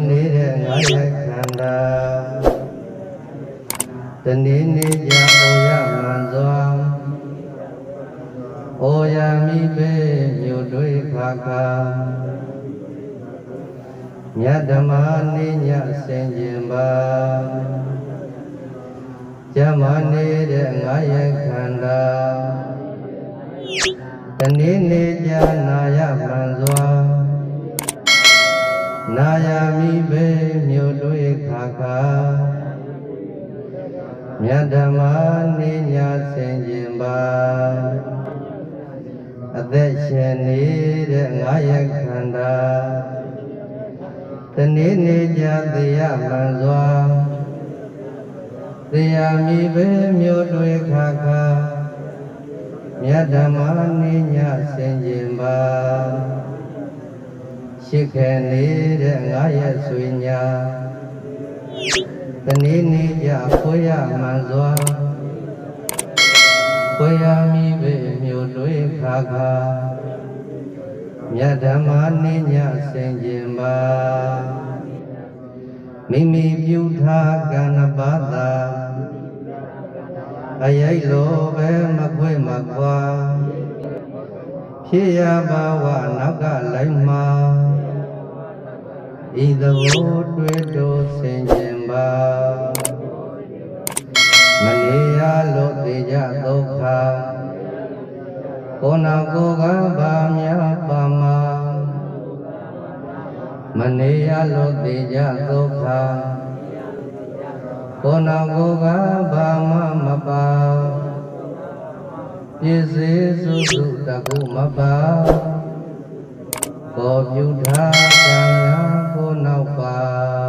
နေတဲ့ငါရဲ့ခန္ဓာတနေ့နေ့ကြအိုရမှန်စွာအိုရမိပဲမြို့တွေခါခါမြတ်ဓမ္မနေညဆင်ကျင်ပါကြမနေတဲ့ငါရဲ့ခန္ဓာတနေ့နေ့ကြနာရမှ ဘေမြို့တွေခါခါမြတ်ဓမ္မနေညာဆင်ကျင်ပါအသက်ရှင်နေတဲ့ငါရဲ့ခန္ဓာတနေ့နေ့ကြသိရမှန်စွာသိရမိဘေမြို့တွေခါခါမြတ်ဓမ္မနေညာဆင်ကျင်ပါ ရှိခဲ့နေတဲ့ငါရဲ့ဆွေညာတနေ့နေ့ကြခွေရမှန်စွာခွေရမိပဲမြို့တွေခါခါမြတ်ဓမ္မနေညဆင်ကျင်ပါမိမိပြုထားကံပါတာအရိုက်လိုပဲမခွေမခွာဖြစ်ရပါဝနောက်ကလိုက်မှာ ဤသဘောတွေ့တို့ဆင်ခြင်ပါမနေရလို့သိကြဒုက္ခကိုယ်နာကိုယ်ကဘာများပါမမနေရလို့သိကြဒုက္ခကိုယ်နာကိုယ်ကဘာမှမပါပြည့်စည်စုစုတကုမပါကိုပြုထားကံများကိုနောက်က রব্বা